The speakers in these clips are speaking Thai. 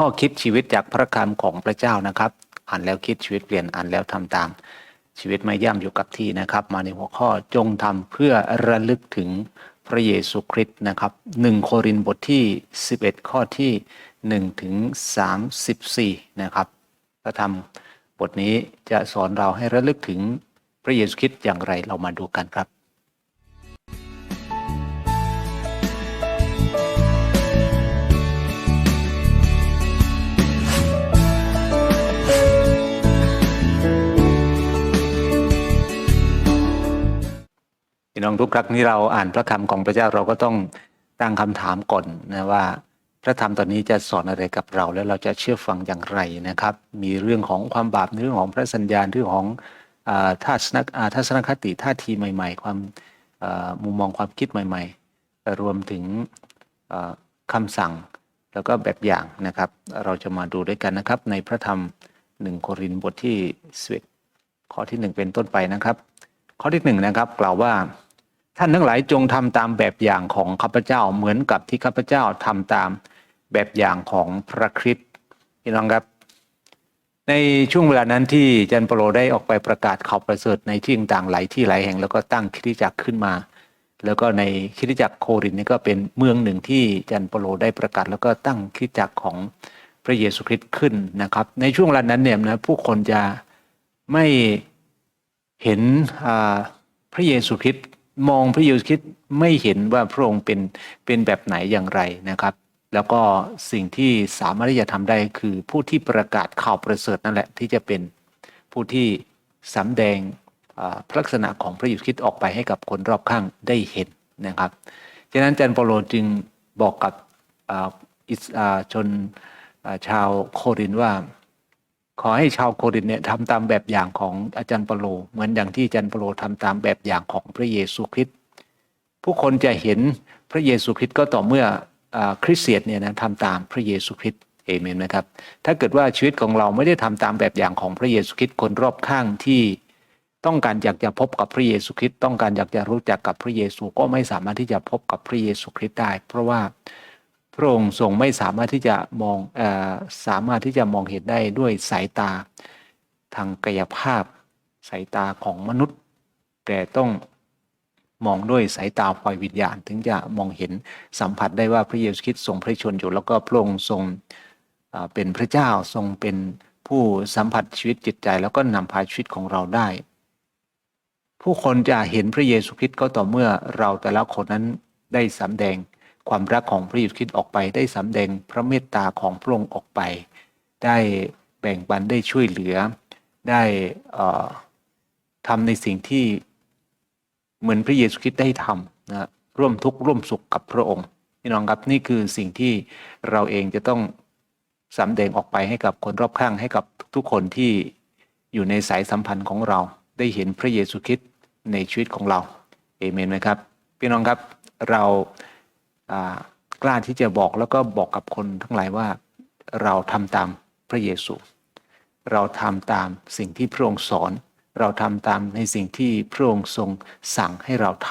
ข้อคิดชีวิตจากพระคำของพระเจ้านะครับอ่านแล้วคิดชีวิตเปลี่ยนอ่านแล้วทำตาม ชีวิตไม่ย่ำอยู่กับที่นะครับ มาในหัวข้อจงทำเพื่อระลึกถึงพระเยซูคริสต์นะครับหนึ่งโครินธ์บทที่ 11 ข้อที่1ถึง34นะครับพระธรรมบทนี้จะสอนเราให้ระลึกถึงพระเยซูคริสต์อย่างไรเรามาดูกันครับ พี่น้องทุกครั้งที่เราอ่านพระคำของพระเจ้าเราก็ต้องตั้งคำถามก่อนนะว่า พระธรรมตอนนี้จะสอนอะไรกับเรา แล้วเราจะเชื่อฟังอย่างไรนะครับ มีเรื่องของความบาปเรื่องของพระสัญญาณเรื่องของอาทัศนอ่าทัศนคติท่าทีใหม่ ๆ ความมุมมองความคิดใหม่ๆ รวมถึงอ่าคำสั่งแล้วก็แบบอย่างนะครับ เราจะมาดูด้วยกันนะครับ ในพระธรรมหนึ่งโครินธ์บทที่11ข้อที่หนึ่งเป็นต้นไปนะครับ ข้อที่หนึ่งนะครับกล่าวว่า ท่านทั้งหลายจงทำตามแบบอย่างของข้าพเจ้าเหมือนกับที่ข้าพเจ้าทำตามแบบอย่างของพระคริสต์พี่น้องครับ ในช่วงเวลานั้นที่จันเปโลได้ออกไปประกาศข่าวประเสริฐในที่ต่างๆหลายที่หลายแห่งแล้วก็ตั้งคริสตจักรขึ้นมา แล้วก็ในคริสตจักรโครินนี่ก็เป็นเมืองหนึ่งที่จันเปโลได้ประกาศแล้วก็ตั้งคริสตจักรของพระเยซูคริสต์ขึ้นนะครับ ในช่วงเวลานั้นเนี่ยนะผู้คนจะไม่เห็นพระเยซูคริสต์ มองพระเยซูคริสต์ไม่เห็นว่าพระองค์เป็นเป็นแบบไหนอย่างไรนะครับ แล้วก็สิ่งที่สามารถที่จะทำได้คือผู้ที่ประกาศข่าวประเสริฐนั่นแหละที่จะเป็นผู้ที่สำแดงอ่าลักษณะของพระเยซูคริสต์ออกไปให้กับคนรอบข้างได้เห็นนะครับฉะนั้นอาจารย์เปโลจึงบอกกับอิสชนชาวโครินว่า ขอให้ชาวโครินเนี่ยทำตามแบบอย่างของอาจารย์เปโล เหมือนอย่างที่อาจารย์เปโลทำตามแบบอย่างของพระเยซูคริสต์ผู้คนจะเห็นพระเยซูคริสต์ก็ต่อเมื่ออคริสเตียนเนี่ยนะทำตามพระเยซูคริสต์เอเมนไหมครับ ถ้าเกิดว่าชีวิตของเราไม่ได้ทำตามแบบอย่างของพระเยซูคริสต์คนรอบข้างที่ต้องการอยากจะพบกับพระเยซูคริสต์ต้องการอยากจะรู้จักกับพระเยซูก็ไม่สามารถที่จะพบกับพระเยซูคริสต์ได้ เพราะว่า พระองค์ทรงไม่สามารถที่จะมองอสามารถที่จะมองเห็นได้ด้วยสายตาทางกายภาพ สายตาของมนุษย์ แต่ต้องมองด้วยสายตาฝ่ายวิญญาณ ถึงจะมองเห็นสัมผัสได้ว่าพระเยซูคริสต์ทรงพระชนม์อยู่แล้วก็พระองค์ทรงเป็นพระเจ้าทรงเป็นผู้สัมผัสชีวิตจิตใจ แล้วก็นำพาชีวิตของเราได้ ผู้คนจะเห็นพระเยซูคริสต์ก็ต่อเมื่อเราแต่ละคนนั้นได้สำแดง ความรักของพระเยซูคริสต์ออกไป ได้สำแดงพระเมตตาของพระองค์ออกไป ได้แบ่งปันได้ช่วยเหลือ ได้เอ่อทำในสิ่งที่เหมือนพระเยซูคริสต์ได้ทำนะร่วมทุกข์ร่วมสุขกับพระองค์พี่น้องครับนี่คือสิ่งที่เราเองจะต้องสำแดงออกไปให้กับคนรอบข้างให้กับทุกคนที่อยู่ในสายสัมพันธ์ของเรา ได้เห็นพระเยซูคริสต์ในชีวิตของเราเอเมนไหมครับ พี่น้องครับเรา กล้าที่จะบอกแล้วก็บอกกับคนทั้งหลายว่าเราทำตามพระเยซู เราทำตามสิ่งที่พระองค์สอน เราทำตามในสิ่งที่พระองค์ทรงสั่งให้เราท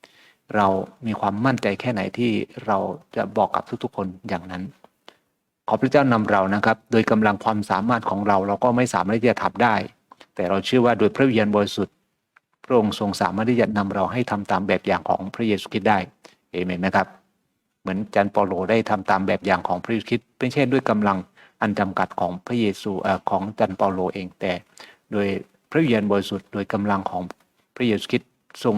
ำเรามีความมั่นใจแค่ไหนที่เราจะบอกกับทุกๆ คนอย่างนั้น ขอพระเจ้านำเรานะครับ โดยกำลังความสามารถของเราเราก็ไม่สามารถที่จะทำได้ แต่เราเชื่อว่าโดยพระวิญญาณบริสุทธิ์พระองค์ทรงสามารถที่จะนำเราให้ทำตามแบบอย่างของพระเยซูคริสต์ได้เอเมนนะครับ เหมือนจารย์เปาโลได้ทำตามแบบอย่างของพระเยซูคริสต์ไม่ใช่ด้วยกำลังอันจำกัดของพระเยซูเอ่อของจารย์เปาโลเองแต่ โดยพระวิญญาณบริสุทธิ์โดยกำลังของพระเยซูคริสต์ทรง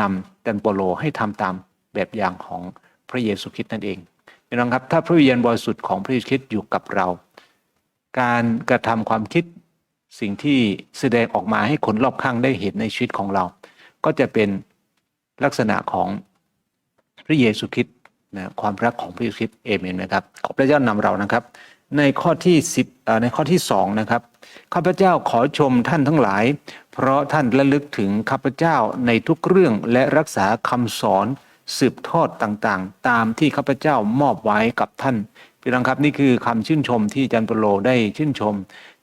นำอาจารย์เปาโลให้ทำตามแบบอย่างของพระเยซูคริสต์นั่นเองพี่น้องครับถ้าพระวิญญาณบริสุทธิ์ของพระเยซูคริสต์อยู่กับเรา การกระทำความคิดสิ่งที่แสดงออกมาให้คนรอบข้างได้เห็นในชีวิตของเรา ก็จะเป็นลักษณะของพระเยซูคริสต์ นะความรักของพระเยซูคริสต์เอเมนนะครับขอพระเจ้านำเรานะครับ ในข้อที่10ในข้อที่2นะครับข้าพเจ้าขอชมท่านทั้งหลาย เพราะท่านระลึกถึงข้าพเจ้าในทุกเรื่องและรักษาคำสอนสืบทอดต่างๆ ตามที่ข้าพเจ้ามอบไว้กับท่านพี่น้องครับนี่คือคำชื่นชมที่อาจันเปโลได้ชื่นชม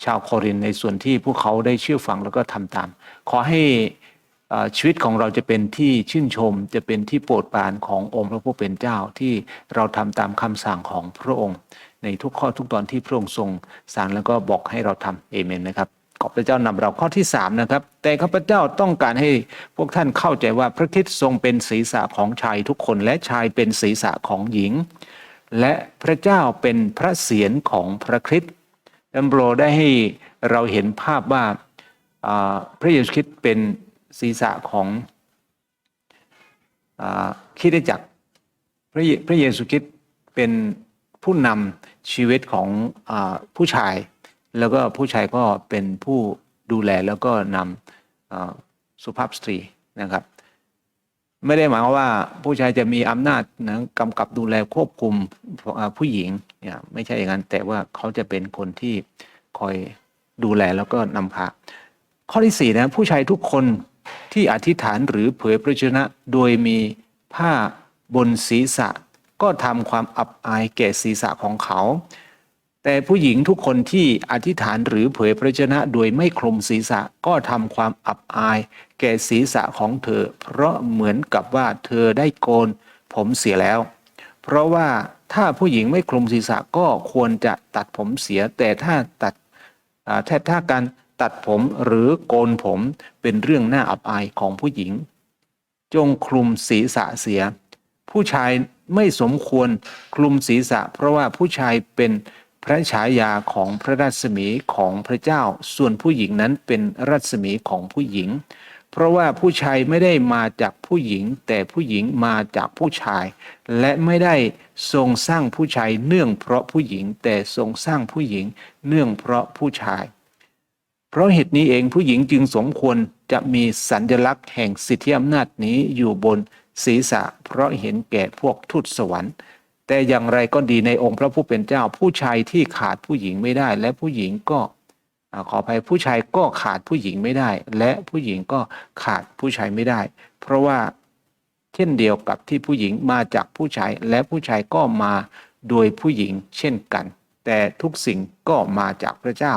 ชาวโครินในส่วนที่พวกเขาได้เชื่อฟังแล้วก็ทำตาม ขอให้ ชีวิตของเราจะเป็นที่ชื่นชมจะเป็นที่โปรดปรานขององค์พระผู้เป็นเจ้าที่เราทำตามคำสั่งของพระองค์ ในทุกข้อทุกตอนที่พระองค์ทรงสั่งแล้วก็บอกให้เราทำเอเมนนะครับขอบพระเจ้านำเราข้อที่สามนะครับแต่ข้าพเจ้าต้องการให้พวกท่านเข้าใจว่าพระคริสต์ทรงเป็นศีรษะของชายทุกคนและชายเป็นศีรษะของหญิง และพระเจ้าเป็นพระเศียรของพระคริสต์ดัมโบรได้ให้เราเห็นภาพว่าพระเยซูคริสต์เป็น ศีรษะของอคิดจักพระพระเยซูคริสต์เป็นผู้นำชีวิตของอผู้ชาย แล้วก็ผู้ชายก็เป็นผู้ดูแลแล้วก็นำสุภาพสตรีนะครับ ไม่ได้หมายว่าผู้ชายจะมีอำนาจนะกำกับดูแลควบคุมผู้หญิงเนี่ยไม่ใช่อย่างนั้น แต่ว่าเขาจะเป็นคนที่คอยดูแลแล้วก็นำพาข้อที่สี่นะผู้ชายทุกคน ที่อธิษฐานหรือเผยพระชนะ โดยมีผ้าบนศีรษะ ก็ทำความอับอายแก่ศีรษะของเขา แต่ผู้หญิงทุกคนที่อธิษฐานหรือเผยพระชนะโดยไม่คลุมศีรษะก็ทำความอับอาย แก่ศีรษะของเธอ เพราะเหมือนกับว่าเธอได้โกนผมเสียแล้ว เพราะว่าถ้าผู้หญิงไม่คลุมศีรษะก็ควรจะตัดผมเสีย แต่ถ้าตัดอ่าถ้าถ้าการ ตัดผมหรือโกนผมเป็นเรื่องน่าอับอายของผู้หญิง จงคลุมศีรษะเสีย ผู้ชายไม่สมควรคลุมศีรษะ เพราะว่าผู้ชายเป็นพระฉายาของพระรัศมีของพระเจ้า ส่วนผู้หญิงนั้นเป็นรัศมีของผู้หญิง เพราะว่าผู้ชายไม่ได้มาจากผู้หญิง แต่ผู้หญิงมาจากผู้ชาย และไม่ได้ทรงสร้างผู้ชายเนื่องเพราะผู้หญิง แต่ทรงสร้างผู้หญิงเนื่องเพราะผู้ชาย เพราะเหตุนี้เองผู้หญิงจึงสมควรจะมีสัญลักษณ์แห่งสิทธิอำนาจนี้อยู่บนศีรษะ เพราะเห็นแก่พวกทูตสวรรค์ แต่อย่างไรก็ดีในองค์พระผู้เป็นเจ้า ผู้ชายที่ขาดผู้หญิงไม่ได้ และผู้หญิงก็ขออภัยผู้ชายก็ขาดผู้หญิงไม่ได้ และผู้หญิงก็ขาดผู้ชายไม่ได้ เพราะว่าเช่นเดียวกับที่ผู้หญิงมาจากผู้ชาย และผู้ชายก็มาโดยผู้หญิงเช่นกัน แต่ทุกสิ่งก็มาจากพระเจ้า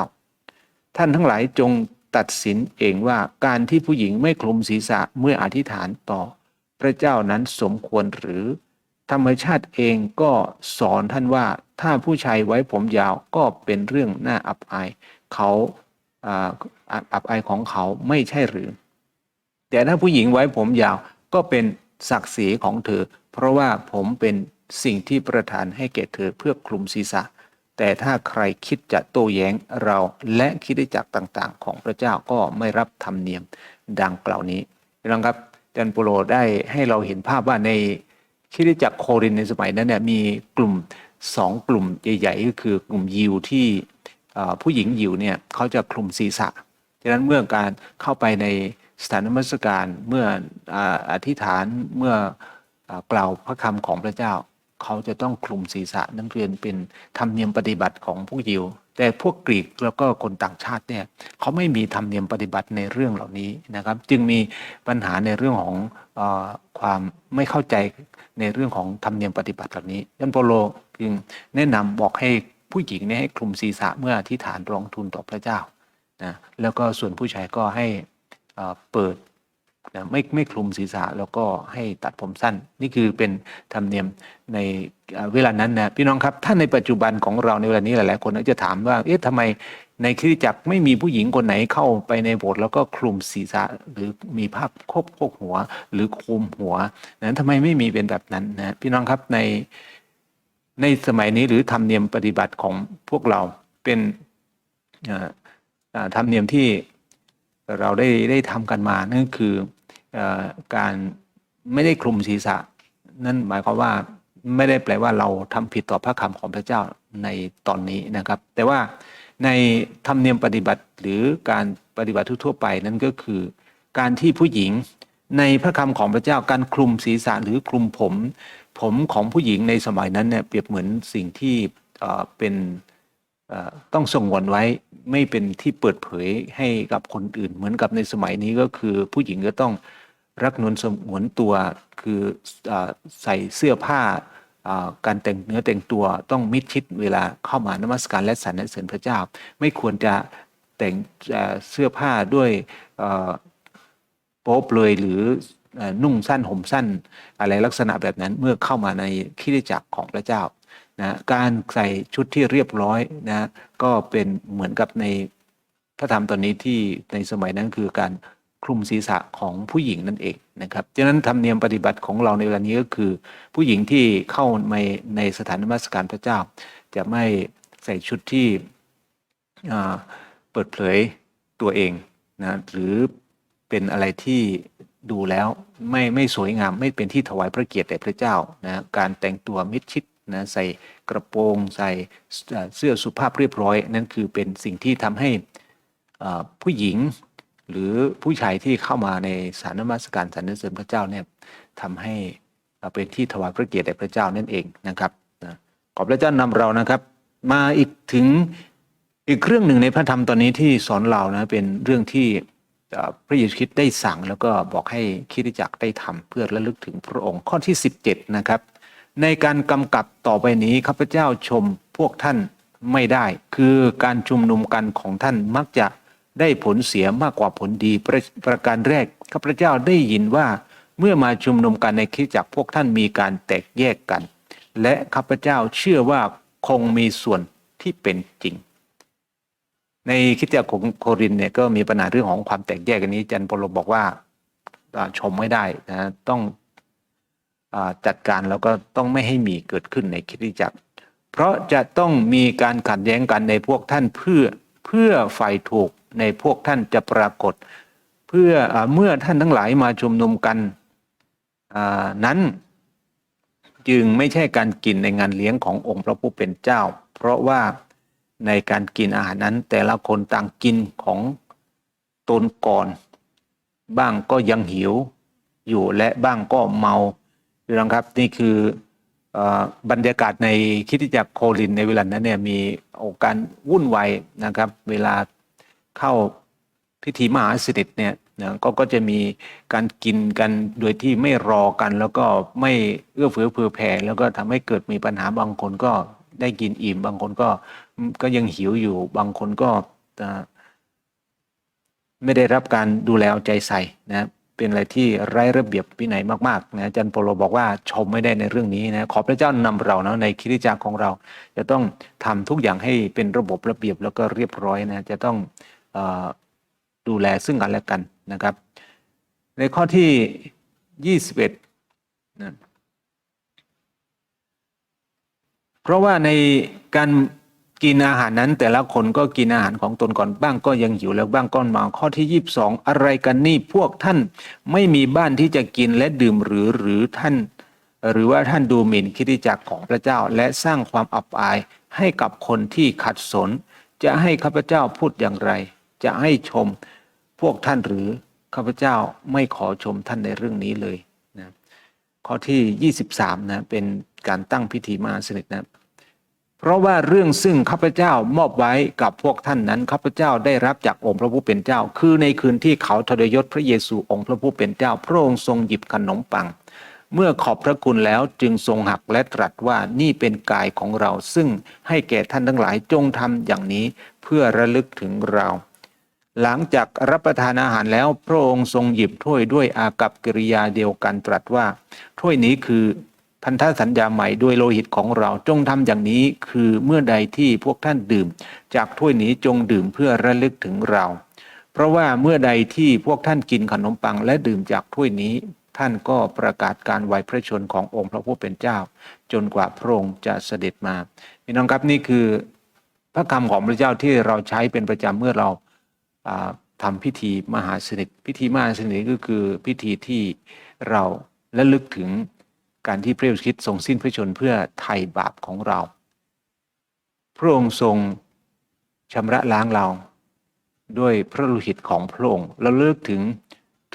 ท่านทั้งหลายจงตัดสินเองว่าการที่ผู้หญิงไม่คลุมศีรษะเมื่ออธิษฐานต่อ พระเจ้านั้นสมควรหรือ ธรรมชาติเองก็สอนท่านว่าถ้าผู้ชายไว้ผมยาวก็เป็นเรื่องน่าอับอายเขาอับอายของเขาไม่ใช่หรือ แต่ถ้าผู้หญิงไว้ผมยาวก็เป็นศักดิ์ศรีของเธอ เพราะว่าผมเป็นสิ่งที่ประทานให้แก่เธอเพื่อคลุมศีรษะ แต่ถ้าใครคิดจะโต้แย้งเราและคิดได้จากต่างๆ ของพระเจ้าก็ไม่รับธรรมเนียมดังกล่าวนี้น้องครับอาจันโปโลได้ให้เราเห็นภาพว่าในคิดได้จักโครินในสมัยนั้นเนี่ยมีกลุ่มสองกลุ่มใหญ่ๆก็คือกลุ่มยิวที่ผู้หญิงยิวเนี่ยเขาจะคลุมศีรษะฉะนั้นเมื่อการเข้าไปในสถานนมัสการเมื่ออธิษฐานเมื่อกล่าวพระคำของพระเจ้า เขาจะต้องคลุมศีรษะนั่นเป็นเป็นธรรมเนียมปฏิบัติของผู้ยิว แต่พวกกรีกแล้วก็คนต่างชาติเนี่ยเขาไม่มีธรรมเนียมปฏิบัติในเรื่องเหล่านี้นะครับ จึงมีปัญหาในเรื่องของออความไม่เข้าใจในเรื่องของธรรมเนียมปฏิบัติเหล่านี้ยันโปโลจึงแนะนำบอกให้ผู้หญิงเนี่ยให้คลุมศีรษะเมื่ออธิษฐานร้องทูลต่อพระเจ้านะแล้วก็ส่วนผู้ชายก็ให้เปิด นะไม่ไม่คลุมศีรษะแล้วก็ให้ตัดผมสั้น นี่คือเป็นธรรมเนียมในเวลานั้นนะพี่น้องครับถ้าในปัจจุบันของเราในเวลานี้หลาย ๆ คนอาจจะถามว่าเอ๊ะทำไมในคริสตจักรไม่มีผู้หญิงคนไหนเข้าไปในโบสถ์แล้วก็คลุมศีรษะหรือมีผ้าครบโพกหัว หรือคลุมหัวนะทำไมไม่มีเป็นแบบนั้นนะพี่น้องครับในในสมัยนี้หรือธรรมเนียมปฏิบัติของพวกเราเป็นธรรมเนียมที่ เราได้ได้ทำกันมานั่นคืออการไม่ได้คลุมศีรษะ นั่นหมายความว่าไม่ได้แปลว่าเราทำผิดต่อพระคำของพระเจ้าในตอนนี้นะครับ แต่ว่าในธรรมเนียมปฏิบัติหรือการปฏิบัติทั่วไปนั่นก็คือ การที่ผู้หญิงในพระคำของพระเจ้าการคลุมศีรษะหรือคลุมผม ผมของผู้หญิงในสมัยนั้นเนี่ยเปรียบเหมือนสิ่งที่เป็นต้องสงวนไว้ ไม่เป็นที่เปิดเผยให้กับคนอื่น เหมือนกับในสมัยนี้ก็คือผู้หญิงก็ต้องรักนวลสงวนตัวคืออใส่เสื้อผ้าการแต่งเนื้อแต่งตัวต้องมิดชิดเวลาเข้ามานมัสการและสรรเสริญพระเจ้า ไม่ควรจะแต่งเสื้อผ้าด้วยโป๊บเลยหรืออนุ่งสั้นห่มสั้น อะไรลักษณะแบบนั้นเมื่อเข้ามาในคริสตจักรของพระเจ้า นะการใส่ชุดที่เรียบร้อยนะก็เป็นเหมือนกับในพระธรรมตอนนี้ที่ในสมัยนั้นคือการคลุมศีรษะของผู้หญิงนั่นเองนะครับดังนั้นธรรมเนียมปฏิบัติของเราในเวลานี้ก็คือ ผู้หญิงที่เข้าในในสถานนมัสการพระเจ้า จะไม่ใส่ชุดที่เปิดเผยตัวเองนะหรือเป็นอะไรที่ดูแล้วไม่ไม่สวยงาม ไม่เป็นที่ถวายพระเกียรติแด่พระเจ้านะการแต่งตัวมิดชิด นะใส่กระโปรง ใส่เสื้อสุภาพเรียบร้อย นั่นคือเป็นสิ่งที่ทำให้ผู้หญิงหรือผู้ชายที่เข้ามาในสานนมัสการสรรเสริญพระเจ้าเนี่ยทำให้เป็นที่ถวายพระเกียรติแด่พระเจ้านั่นเองนะครับขอบพระเจ้านำเรานะครับ มาอีกถึงอีกเรื่องหนึ่งในพระธรรมตอนนี้ที่สอนเรานะเป็นเรื่องที่พระเยซูคริสต์ได้สั่งแล้วก็บอกให้คริสตจักได้ทำเพื่อระลึกถึงพระองค์ข้อที่ 17นะครับ ในการกำกับต่อไปนี้ข้าพเจ้าชมพวกท่านไม่ได้ คือการชุมนุมกันของท่านมักจะได้ผลเสียมากกว่าผลดีประประการแรกข้าพเจ้าได้ยินว่าเมื่อมาชุมนุมกันในคริสตจักรพวกท่านมีการแตกแยกกัน และข้าพเจ้าเชื่อว่าคงมีส่วนที่เป็นจริง ในคริสตจักรของโครินเนี่ยก็มีปัญหาเรื่องของความแตกแยกอันนี้จันโปโลบอกว่าชมไม่ได้นะต้อง จัดการแล้วก็ต้องไม่ให้มีเกิดขึ้นในคริสตจักร เพราะจะต้องมีการขัดแย้งกันในพวกท่านเพื่อเพื่อฝ่ายถูกในพวกท่านจะปรากฏ เพื่ออเมื่อท่านทั้งหลายมาชุมนุมกันนั้นจึงไม่ใช่การกินในงานเลี้ยงขององค์พระผู้เป็นเจ้า เพราะว่าในการกินอาหารนั้น แต่ละคนต่างกินของตนก่อน บ้างก็ยังหิวอยู่และบ้างก็เมา พี่น้องครับนี่คืออบรรยากาศในคริสตจักรโคลินในเวลานั้นเนี่ยมีโอการวุ่นวายนะครับ เวลาเข้าพิธีมหาสนิทเนี่ยนะก็ก็จะมีการกินกันโดยที่ไม่รอกัน แล้วก็ไม่เอื้อเฟื้อเผื่อแผ่แล้วก็ทำให้เกิดมีปัญหาบางคนก็ได้กินอิ่ม บางคนก็ก็ยังหิวอยู่บางคนก็ไม่ได้รับการดูแลเอาใจใส่นะ เป็นอะไรที่ไร้ระเบียบวินัยมากๆนะอาจารย์โปโลบอกว่าชมไม่ได้ในเรื่องนี้นะขอพระเจ้านำเรานะในคริสตจักรของเรา จะต้องทำทุกอย่างให้เป็นระบบระเบียบแล้วก็เรียบร้อยนะจะต้องออดูแลซึ่งกันและกันนะครับ ในข้อที่ 21นะเพราะว่าในการ กินอาหารนั้นแต่ละคนก็กินอาหารของตนก่อนบ้างก็ยังหิวแล้วบ้างก็เมาข้อที่ 22 อะไรกันนี่พวกท่านไม่มีบ้านที่จะกินและดื่มหรือหรือท่าน หรือว่าท่านดูหมิ่นคริสตจักรของพระเจ้า และสร้างความอับอายให้กับคนที่ขัดสน จะให้ข้าพเจ้าพูดอย่างไร จะให้ชมพวกท่านหรือข้าพเจ้าไม่ขอชมท่านในเรื่องนี้เลยนะข้อที่ 23นะเป็นการตั้งพิธีมาสนิทนะ เพราะว่าเรื่องซึ่งข้าพเจ้ามอบไว้กับพวกท่านนั้นข้าพเจ้าได้รับจากองค์พระผู้เป็นเจ้า คือในคืนที่เขาทรยศพระเยซูองค์พระผู้เป็นเจ้า พระองค์ทรงหยิบขนมปัง เมื่อขอบพระคุณแล้วจึงทรงหักและตรัสว่านี่เป็นกายของเรา ซึ่งให้แก่ท่านทั้งหลายจงทำอย่างนี้เพื่อระลึกถึงเรา หลังจากรับประทานอาหารแล้วพระองค์ทรงหยิบถ้วยด้วยอากับกิริยาเดียวกันตรัสว่า ถ้วยนี้คือ พันธสัญญาใหม่ด้วยโลหิตของเราจงทำอย่างนี้คือเมื่อใดที่พวกท่านดื่ม จากถ้วยนี้จงดื่มเพื่อระลึกถึงเรา เพราะว่าเมื่อใดที่พวกท่านกินขนมปังและดื่มจากถ้วยนี้ ท่านก็ประกาศการไวพระชนขององค์พระผู้เป็นเจ้า จนกว่าพระองค์จะเสด็จมาพี่น้องครับนี่คือพระคำของพระเจ้าที่เราใช้เป็นประจำเมื่อเราอ่าทำพิธีมหาสนิทพิธีมหาสนิทก็คือพิธีที่เราและลึกถึง การที่พระเยซูคริสต์ทรงสิ้นพระชนเพื่อไถ่บาปของเรา พระองค์ทรงชำระล้างเราด้วยพระโลหิตของพระองค์เราเลิกถึง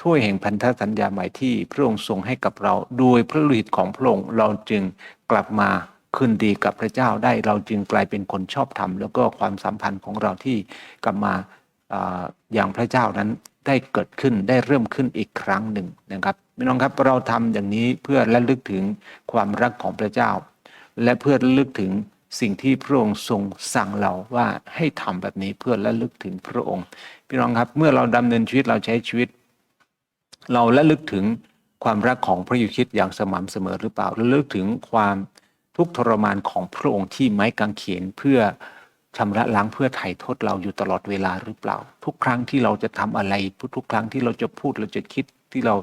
ถ้วยแห่งพันธสัญญาใหม่ที่พระองค์ทรงให้กับเรา โดยพระโลหิตของพระองค์เราจึงกลับมาคืนดีกับพระเจ้าได้เราจึงกลายเป็นคนชอบธรรม แล้วก็ความสัมพันธ์ของเราที่กลับมาอ่าอย่างพระเจ้านั้นได้เกิดขึ้นได้เริ่มขึ้นอีกครั้งหนึ่งนะครับ พี่น้องครับเราทำอย่างนี้เพื่อระลึกถึงความรักของพระเจ้า และเพื่อระลึกถึงสิ่งที่พระองค์ทรงสั่งเราว่าให้ทำแบบนี้เพื่อระลึกถึงพระองค์ พี่น้องครับเมื่อเราดำเนินชีวิตเราใช้ชีวิต เราระลึกถึงความรักของพระยซูคริสต์อย่างสม่ำเสมอหรือเปล่าระลึกถึงความทุกทรมานของพระองค์ที่ไม้กางเขนเพื่อชำระล้างเพื่อไถ่โทษเราอยู่ตลอดเวลาหรือเปล่า ทุกครั้งที่เราจะทำอะไรทุกๆครั้งที่เราจะพูดเราจะคิด ที่เรา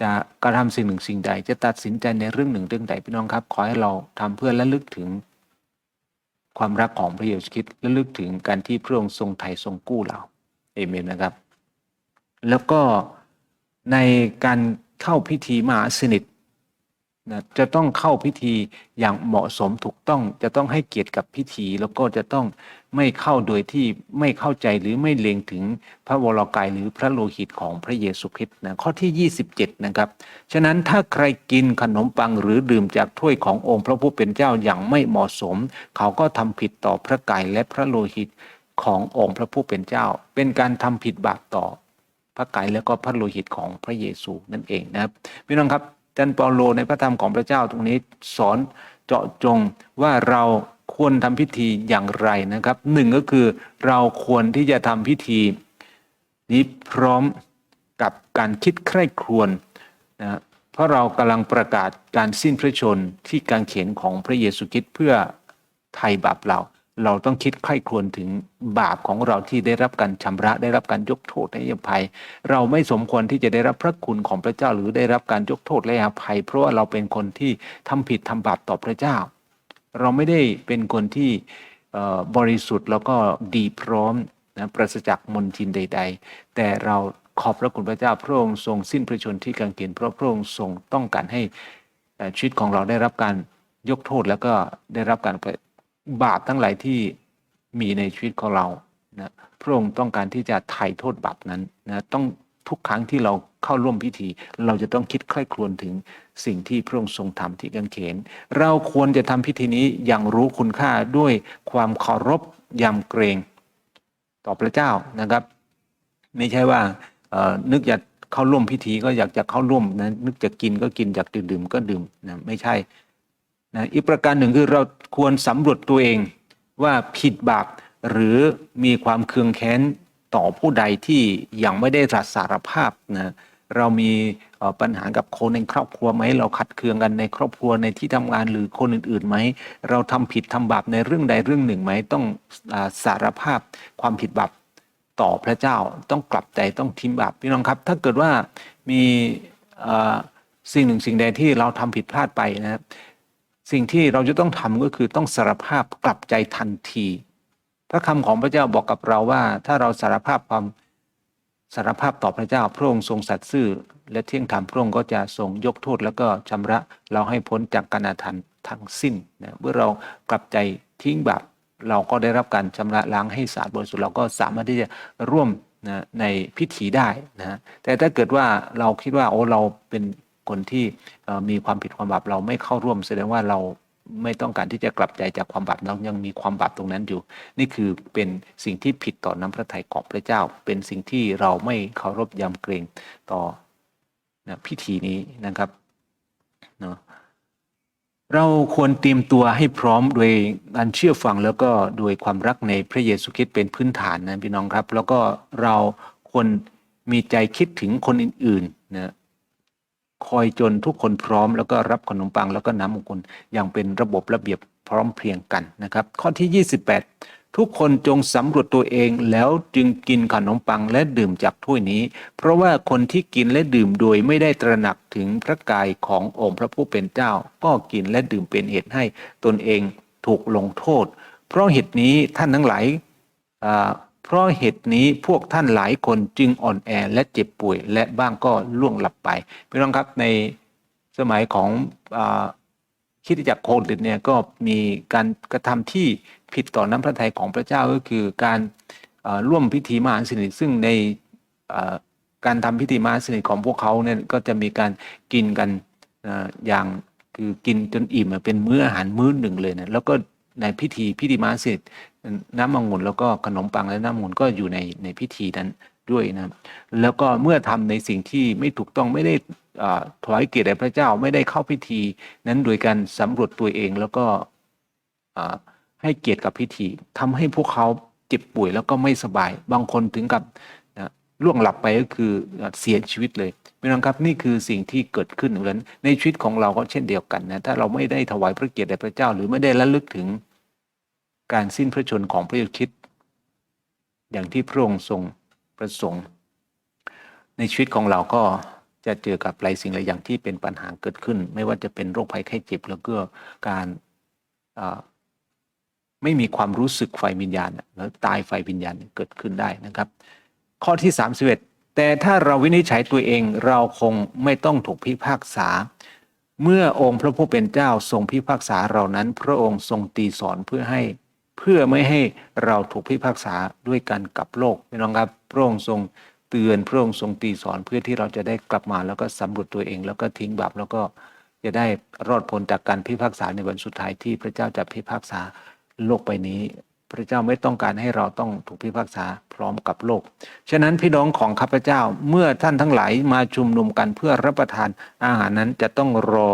จะกระทำสิ่งหนึ่งสิ่งใด จะตัดสินใจในเรื่องหนึ่งเรื่องใดพี่น้องครับ ขอให้เราทำเพื่อและลึกถึง ความรักของพระเยซูคริสต์และลึกถึงการที่พระองค์ทรงไถ่ทรงกู้เราเอเมนนะครับ แล้วก็ในการเข้าพิธีมหาสนิท นะจะต้องเข้าพิธีอย่างเหมาะสมถูกต้องจะต้องให้เกียรติกับพิธี แล้วก็จะต้องไม่เข้าโดยที่ไม่เข้าใจหรือไม่เล็งถึงพระวรกายหรือพระโลหิตของพระเยซูคริสต์นะข้อที่ 27 นะครับ ฉะนั้นถ้าใครกินขนมปังหรือดื่มจากถ้วยขององค์พระผู้เป็นเจ้าอย่างไม่เหมาะสม เขาก็ทำผิดต่อพระกายและพระโลหิตขององค์พระผู้เป็นเจ้า เป็นการทำผิดบาปต่อพระกายและก็พระโลหิตของพระเยซูนั่นเองนะครับพี่น้องครับ จารย์เปาโลในพระธรรมของพระเจ้าตรงนี้สอนเจาะจงว่าเราควรทำพิธีอย่างไรนะครับหนึ่งก็คือเราควรที่จะทำพิธี นี้พร้อมกับการคิดใคร่ครวญนะเพราะเรากำลังประกาศการสิ้นพระชนที่การเขียนของพระเยซูคริสต์เพื่อไถ่บาปเรา เราต้องคิดใคร่ครวญถึงบาปของเราที่ได้รับการชำระได้รับการยกโทษให้อภัย เราไม่สมควรที่จะได้รับพระคุณของพระเจ้าหรือได้รับการยกโทษและอภัย เพราะว่าเราเป็นคนที่ทำผิดทำบาปต่อพระเจ้า เราไม่ได้เป็นคนที่บริสุทธิ์แล้วก็ดีพร้อมนะปราศจากมลทินใด ๆ แต่เราขอบพระคุณพระเจ้าพระองค์ทรงสิ้นพระชนที่กางเขนเพราะพระองค์ทรงต้องการให้ชีวิตของเราได้รับการยกโทษแล้วก็ได้รับการ บาปทั้งหลายที่มีในชีวิตของเรานะพระองค์ต้องการที่จะไถ่โทษบาปนั้นนะต้องทุกครั้งที่เราเข้าร่วมพิธี เราจะต้องคิดใคร่ครวญถึงสิ่งที่พระองค์ทรงทำที่กางเขน เราควรจะทำพิธีนี้อย่างรู้คุณค่าด้วยความเคารพยำเกรงต่อพระเจ้านะครับ ไม่ใช่ว่านึกอยากเข้าร่วมพิธีก็อยากจะเข้าร่วมนะนึกจะกินก็กินอยากดื่มดื่มก็ดื่มนะไม่ใช่ นะอีกประการหนึ่งคือเราควรสำรวจตัวเองว่าผิดบาปหรือมีความเคืองแค้นต่อผู้ใดที่ยังไม่ได้รับสารภาพนะเรามีปัญหากับคนในครอบครัวไหม เราขัดเคืองกันในครอบครัวในที่ทำงานหรือคนอื่นๆไหม เราทำผิดทำบาปในเรื่องใดเรื่องหนึ่งไหม ต้องสารภาพความผิดบาปต่อพระเจ้า ต้องกลับใจต้องทิ้งบาปพี่น้องครับ ถ้าเกิดว่ามีสิ่งหนึ่งสิ่งใดที่เราทำผิดพลาดไปนะครับ สิ่งที่เราจะต้องทำก็คือต้องสารภาพกลับใจทันที พระคำของพระเจ้าบอกกับเราว่า ถ้าเราสารภาพความสารภาพต่อพระเจ้าพระองค์ทรงสัตย์ซื่อ และเที่ยงธรรมพระองค์ก็จะทรงยกโทษแล้วก็ชำระเราให้พ้นจากการอาถรรพ์ทั้งสิ้นนะเมื่อเรากลับใจทิ้งบาปเราก็ได้รับการชำระล้างให้สะอาดบริสุทธิ์เราก็สามารถที่จะร่วมนะในพิธีได้นะแต่ถ้าเกิดว่าเราคิดว่าโอ้เราเป็น คนที่มีความผิดความบาปเราไม่เข้าร่วม แสดงว่าเราไม่ต้องการที่จะกลับใจจากความบาปเรายังมีความบาปตรงนั้นอยู่ นี่คือเป็นสิ่งที่ผิดต่อน้ำพระทัยของพระเจ้า เป็นสิ่งที่เราไม่เคารพยำเกรงต่อนะพิธีนี้นะครับเนาะเราควรเตรียมตัวให้พร้อมโดยการเชื่อฟังแล้วก็โดยความรักในพระเยซูคริสต์เป็นพื้นฐานนะพี่น้องครับ แล้วก็เราควรมีใจคิดถึงคนอื่นๆนะ คอยจนทุกคนพร้อมแล้วก็รับขนมปังแล้วก็น้ำมงคลอย่างเป็นระบบระเบียบพร้อมเพรียงกันนะครับ ข้อที่ 28 ทุกคนจงสำรวจตัวเองแล้วจึงกินขนมปังและดื่มจากถ้วยนี้ เพราะว่าคนที่กินและดื่มโดยไม่ได้ตระหนักถึงพระกายขององค์พระผู้เป็นเจ้า ก็กินและดื่มเป็นเหตุให้ตนเองถูกลงโทษ เพราะเหตุนี้ท่านทั้งหลายอ่า เพราะเหตุนี้พวกท่านหลายคนจึงอ่อนแอและเจ็บป่วย และบ้างก็ล่วงหลับไปพี่น้องครับในสมัยของอคิดจักรโคลินเนี่ยก็มีการกระทำที่ผิดต่อน้ำพระทัยของพระเจ้าก็คือการร่วมพิธีมหาสนิทซึ่งในการทำพิธีมหาสนิทของพวกเขาเนี่ยก็จะมีการกินกันออย่างคือกินจนอิ่มเป็นมื้ออาหารมื้อหนึ่งเลยนะแล้วก็ในพิธีพิธีมหาสนิท น้ำองุ่นแล้วก็ขนมปังและน้ำองุ่นก็อยู่ในในพิธีนั้นด้วยนะแล้วก็เมื่อทำในสิ่งที่ไม่ถูกต้องไม่ได้อ่าถวายเกียรติแด่พระเจ้าไม่ได้เข้าพิธี นั้นโดยการสำรวจตัวเองแล้วก็ให้เกียรติกับพิธีทำให้พวกเขาเจ็บป่วยแล้วก็ไม่สบาย บางคนถึงกับนะล่วงหลับไปก็คือเสียชีวิตเลยพี่น้องครับนี่คือสิ่งที่เกิดขึ้นเหมือนในชีวิตของเราก็เช่นเดียวกันนะถ้าเราไม่ได้ถวายพระเกียรติแด่พระเจ้า หรือไม่ได้ระลึกถึง การสิ้นพระชนของพระเยซูคริสต์อย่างที่พระองค์ทรงประสงค์ ในชีวิตของเราก็จะเจอกับหลายสิ่งหลายอย่างที่เป็นปัญหาเกิดขึ้น ไม่ว่าจะเป็นโรคภัยไข้เจ็บแล้วก็การไม่มีความรู้สึกไฟวิญญาณแล้วตายไฟวิญญาณเกิดขึ้นได้นะครับ ข้อที่ 31 แต่ถ้าเราวินิจฉัยตัวเองเราคงไม่ต้องถูกพิพากษา เมื่อองค์พระผู้เป็นเจ้าทรงพิพากษาเรานั้น พระองค์ทรงตีสอนเพื่อให้ เพื่อไม่ให้เราถูกพิพากษาด้วยกันกับโลกพี่น้องครับพระองค์ทรงเตือนพระองค์ทรงตีสอนเพื่อที่เราจะได้กลับมาแล้วก็สำรวจตัวเอง แล้วก็ทิ้งบาปแล้วก็จะได้รอดพ้นจากการพิพากษาในวันสุดท้ายที่พระเจ้าจะพิพากษาโลกใบนี้ พระเจ้าไม่ต้องการให้เราต้องถูกพิพากษาพร้อมกับโลก ฉะนั้นพี่น้องของข้าพเจ้าเมื่อท่านทั้งหลายมาชุมนุมกันเพื่อรับประทานอาหารนั้นจะต้องรอ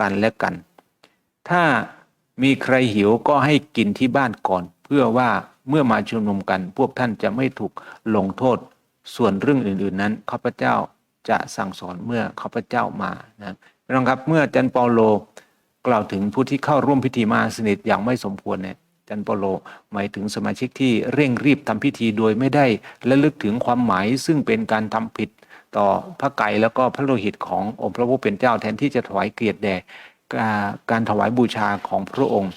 กันและกัน ถ้า มีใครหิวก็ให้กินที่บ้านก่อน เพื่อว่าเมื่อมาชุมนุมกัน พวกท่านจะไม่ถูกลงโทษ ส่วนเรื่องอื่น ๆนั้นข้าพเจ้าจะสั่งสอนเมื่อข้าพเจ้ามานะพี่น้องครับเมื่อจันเปาโลกล่าวถึงผู้ที่เข้าร่วมพิธีมาสนิทอย่างไม่สมควรเนี่ยจันเปาโลหมายถึงสมาชิกที่เร่งรีบทำพิธีโดยไม่ได้และลึกถึงความหมายซึ่งเป็นการทำผิดต่อพระไก่แล้วก็พระโลหิตขององค์พระผู้เป็นเจ้าแทนที่จะถวายเกียรติแด่ การถวายบูชาของพระองค์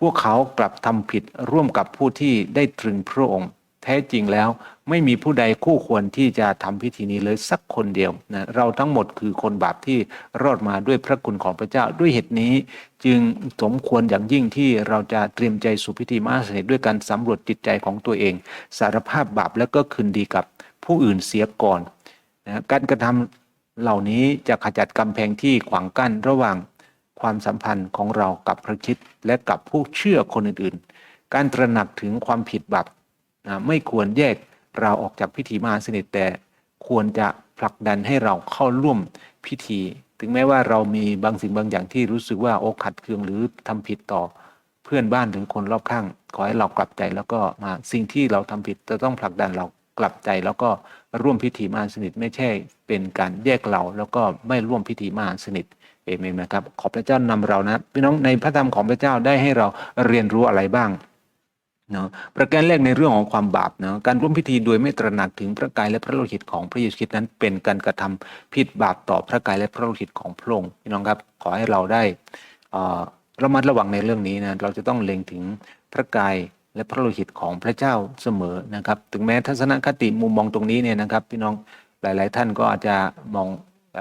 พวกเขากลับทำผิดร่วมกับผู้ที่ได้ตรึงพระองค์ แท้จริงแล้วไม่มีผู้ใดคู่ควรที่จะทำพิธีนี้เลยสักคนเดียวนะเราทั้งหมดคือคนบาปที่รอดมาด้วยพระคุณของพระเจ้าด้วยเหตุนี้ จึงสมควรอย่างยิ่งที่เราจะเตรียมใจสู่พิธีมหาสนิทด้วยการสำรวจจิตใจของตัวเอง สารภาพบาปแล้วก็คืนดีกับผู้อื่นเสียก่อนนะการกระทำเหล่านี้จะขจัดกำแพงที่ขวางกั้นระหว่าง ความสัมพันธ์ของเรากับพระคิดและกับผู้เชื่อคนอื่นๆ การตระหนักถึงความผิดบาปไม่ควรแยกเราออกจากพิธีมหาสนิทแต่ควรจะผลักดันให้เราเข้าร่วมพิธี ถึงแม้ว่าเรามีบางสิ่งบางอย่างที่รู้สึกว่าโอ้ขัดเคืองหรือทำผิดต่อเพื่อนบ้านหรือคนรอบข้าง ขอให้เรากลับใจแล้วก็มาสิ่งที่เราทำผิดจะต้องผลักดันเรากลับใจแล้วก็ร่วมพิธีมหาสนิทไม่ใช่เป็นการแยกเราแล้วก็ไม่ร่วมพิธีมหาสนิท เอเมนนะครับ ขอพระเจ้านำเรานะพี่น้องในพระธรรมของพระเจ้าได้ให้เราเรียนรู้อะไรบ้างเนาะประการแรกในเรื่องของความบาปเนาะการร่วมพิธีโดยไม่ตระหนักถึงพระกายและพระโลหิตของพระเยซูคริสต์นั้น เป็นการกระทำผิดบาปต่อพระกายและพระโลหิตของพระองค์พี่น้องครับ ขอให้เราได้เออระมัดระวังในเรื่องนี้นะเราจะต้องเล็งถึงพระกายและพระโลหิตของพระเจ้าเสมอนะครับ ถึงแม้ทัศนคติมุมมองตรงนี้เนี่ยนะครับ พี่น้องหลาย ๆ ท่านก็อาจจะมอง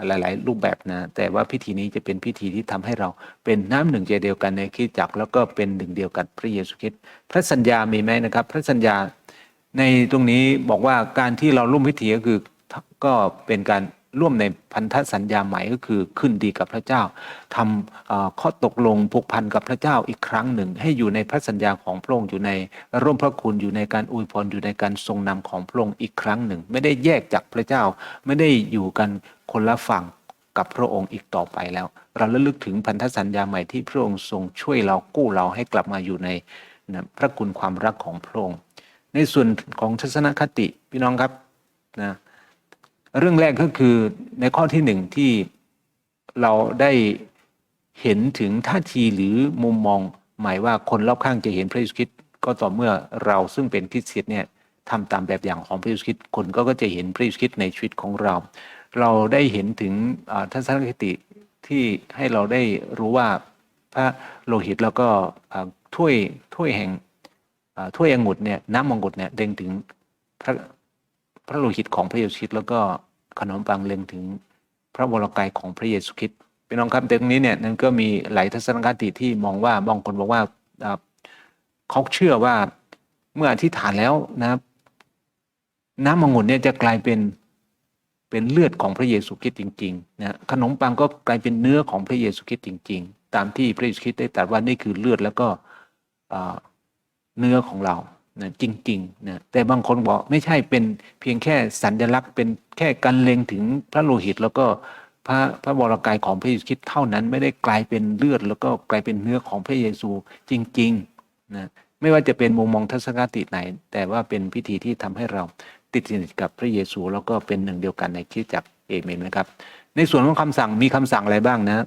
หลาย ๆ รูปแบบนะ แต่ว่าพิธีนี้จะเป็นพิธีที่ทำให้เราเป็นน้ำหนึ่งใจเดียวกันในคิดจักรแล้วก็เป็นหนึ่งเดียวกันพระเยซูคริสต์พระสัญญามีไหมนะครับ พระสัญญาในตรงนี้บอกว่าการที่เราร่วมพิธีก็คือก็เป็นการ ร่วมในพันธสัญญาใหม่ก็คือขึ้นดีกับพระเจ้าทำข้อตกลงผูกพันกับพระเจ้าอีกครั้งหนึ่ง ให้อยู่ในพระสัญญาของพระองค์อยู่ในร่มพระคุณอยู่ในการอวยพรอยู่ในการทรงนำของพระองค์อีกครั้งหนึ่ง ไม่ได้แยกจากพระเจ้า ไม่ได้อยู่กันคนละฝั่งกับพระองค์อีกต่อไปแล้ว เราระลึกถึงพันธสัญญาใหม่ที่พระองค์ทรงช่วยเรากู้เราให้กลับมาอยู่ในนะพระคุณความรักของพระองค์ในส่วนของทัศนคติพี่น้องครับนะ เรื่องแรกก็คือในข้อที่หนึ่งที่เราได้เห็นถึงท่าทีหรือมุมมอง หมายว่าคนรอบข้างจะเห็นพระเยซูคริสต์ก็ต่อเมื่อเราซึ่งเป็นคริสเตียนเนี่ยทำตามแบบอย่างของพระเยซูคริสต์คนก็ก็จะเห็นพระเยซูคริสต์ในชีวิตของเรา เราได้เห็นถึงอ่าทัศนคติที่ให้เราได้รู้ว่าพระโลหิตแล้วก็ถ้วยถ้วยแห่งถ้วยองุ่นเนี่ยน้ำมองุ่นเนี่ยเล็งถึงพระพระโลหิตของพระเยซูคริสต์แล้วก็ ขนมปังเล็งถึงพระวรกายของพระเยซูคริสต์พี่น้องครับตรงนี้เนี่ยนั่นก็มีหลายทัศนคติที่มองว่าบางคนบอกว่าเขาเชื่อว่าเมื่ออธิษฐานแล้วนะครับน้ำองุ่นเนี่ยจะกลายเป็นเป็นเลือดของพระเยซูคริสต์จริงๆนะขนมปังก็กลายเป็นเนื้อของพระเยซูคริสต์จริง ๆ ตามที่พระเยซูคริสต์ได้ตรัสว่านี่คือเลือดแล้วก็เนื้อของเรา นะจริงๆนะแต่บางคนบอกไม่ใช่เป็นเพียงแค่สัญลักษณ์ เป็นแค่การเล็งถึงพระโลหิต แล้วก็พระพระวรกายของพระเยซูคริสต์เท่านั้นไม่ได้กลายเป็นเลือด แล้วก็กลายเป็นเนื้อของพระเยซูจริงๆนะไม่ว่าจะเป็นมุมมองทัศนคติไหน แต่ว่าเป็นพิธีที่ทำให้เราติดสนิทกับพระเยซู แล้วก็เป็นหนึ่งเดียวกันในคริสตจักรเอเมนนะครับ ในส่วนของคำสั่งมีคำสั่งอะไรบ้างนะ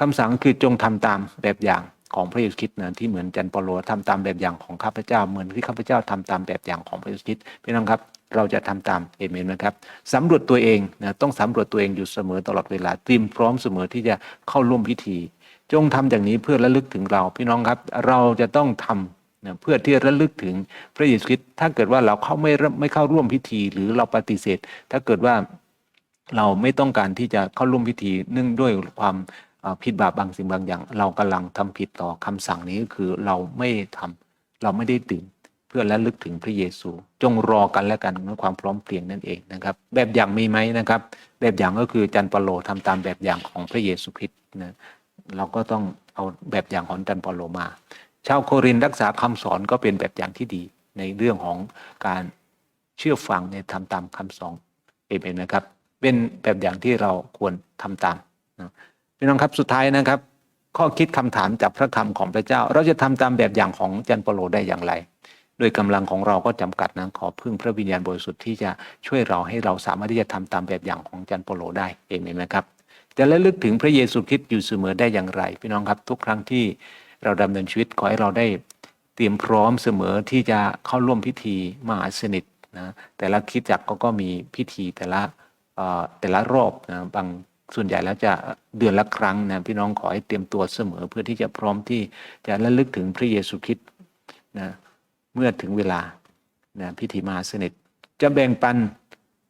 คำสั่งคือจงทำตามแบบอย่าง ของพระเยซูคริสต์นะที่เหมือนจันเปโลทำตามแบบอย่างของข้าพเจ้าเหมือนที่ข้าพเจ้าทำตามแบบอย่างของพระเยซูคริสต์พี่น้องครับเราจะทำตามเอเมนนะครับสำรวจตัวเองนะต้องสำรวจตัวเองอยู่เสมอตลอดเวลาเตรียมพร้อมเสมอที่จะเข้าร่วมพิธี จงทำอย่างนี้เพื่อระลึกถึงเรา พี่น้องครับ เราจะต้องทำนะเพื่อที่ระลึกถึงพระเยซูคริสต์ถ้าเกิดว่าเราเข้าไม่ไม่เข้าร่วมพิธี หรือเราปฏิเสธ ถ้าเกิดว่าเราไม่ต้องการที่จะเข้าร่วมพิธีเนื่องด้วยความ ผิดบาปบางสิ่งบางอย่าง เรากำลังทำผิดต่อคำสั่งนี้ก็คือเราไม่ทำเราไม่ได้ตื่นเพื่อระลึกถึงพระเยซู จงรอกันและกันด้วยความพร้อมเพรียงนั่นเองนะครับ แบบอย่างมีไหมนะครับ แบบอย่างก็คือจันเปโลทำตามแบบอย่างของพระเยซูคริสต์นะเราก็ต้องเอาแบบอย่างของจันเปโลมา ชาวโครินรักษาคำสอนก็เป็นแบบอย่างที่ดีในเรื่องของการเชื่อฟังในทำตามคำสอนเอเมนนะครับ เป็นแบบอย่างที่เราควรทำตามนะ พี่น้องครับสุดท้ายนะครับ ข้อคิดคำถามจากพระคำของพระเจ้า เราจะทำตามแบบอย่างของจันเปโลได้อย่างไรโดยกำลังของเราก็จำกัดนะขอพึ่งพระวิญญาณบริสุทธิ์ที่จะช่วยเราให้เราสามารถที่จะทำตามแบบอย่างของจันเปโลได้เองเห็นไหมครับจะระลึกถึงพระเยซูคริสต์อยู่เสมอได้อย่างไร พี่น้องครับทุกครั้งที่เราดำเนินชีวิตขอให้เราได้เตรียมพร้อมเสมอที่จะเข้าร่วมพิธีมหาสนิทนะแต่ละคิดจักก็ก็มีพิธีแต่ละแต่ละรอบนะบาง ส่วนใหญ่แล้วจะเดือนละครั้งนะพี่น้องขอให้เตรียมตัวเสมอเพื่อที่จะพร้อมที่จะระลึกถึงพระเยซูคริสต์นะเมื่อถึงเวลานะพิธีมาสนิท จะแบ่งปัน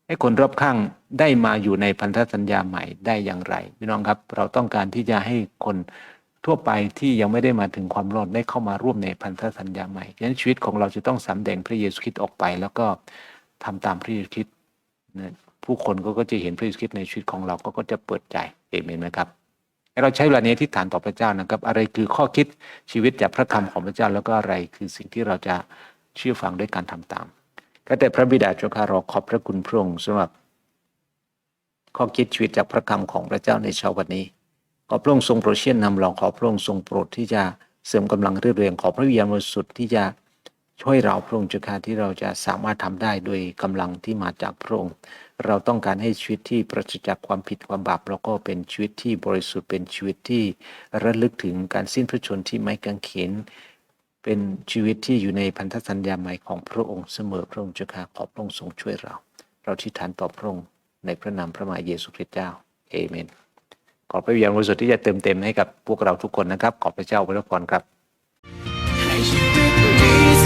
ให้คนรอบข้างได้มาอยู่ในพันธสัญญาใหม่ได้อย่างไร พี่น้องครับ เราต้องการที่จะให้คนทั่วไปที่ยังไม่ได้มาถึงความรอดได้เข้ามาร่วมในพันธสัญญาใหม่ฉะนั้นชีวิตของเราจะต้องสำแดงพระเยซูคริสต์ออกไป แล้วก็ทำตามพระเยซูคริสต์นะ ผู้คนก็ก็จะเห็นพระเยซูคริสต์ในชีวิตของเราก็ก็จะเปิดใจเอเมนไหมครับเราใช้เวลานี้ที่ฐานต่อพระเจ้านะครับ อะไรคือข้อคิดชีวิตจากพระคำของพระเจ้าแล้วก็อะไรคือสิ่งที่เราจะเชื่อฟังด้วยการทำตามก็แต่พระบิดาเจ้าข้าเราขอบพระคุณพระองค์สำหรับ ข้อคิดชีวิตจากพระคำของพระเจ้าในเช้าวันนี้ ขอพระองค์ทรงโปรดเชี่ยนนำเราขอพระองค์ทรงโปรดที่จะเสริมกำลังเรื่อเรียงขอพระวิญญาณบริสุทธิ์ที่จะช่วยเราพระองค์เจ้าข้าที่เราจะสามารถทำได้โดยกำลังที่มาจากพระองค์ เราต้องการให้ชีวิตที่ปราศจากความผิดความบาปแล้วก็เป็นชีวิตที่บริสุทธิ์เป็นชีวิตที่ระลึกถึงการสิ้นพระชนที่ไม่กางเขนเป็นชีวิตที่อยู่ในพันธสัญญาใหม่ของพระองค์เสมอพระองค์เจ้าข้าขอพระองค์ทรงช่วยเรา เราที่ฐานต่อพระองค์ในพระนามพระมหาเยซูคริสต์เจ้าเอเมน ขอพระวิญญาณบริสุทธิ์ที่จะเติมเต็มให้กับพวกเราทุกคนนะครับ ขอพระเจ้าไว้รับพรครับให้ชีวิตนี้ส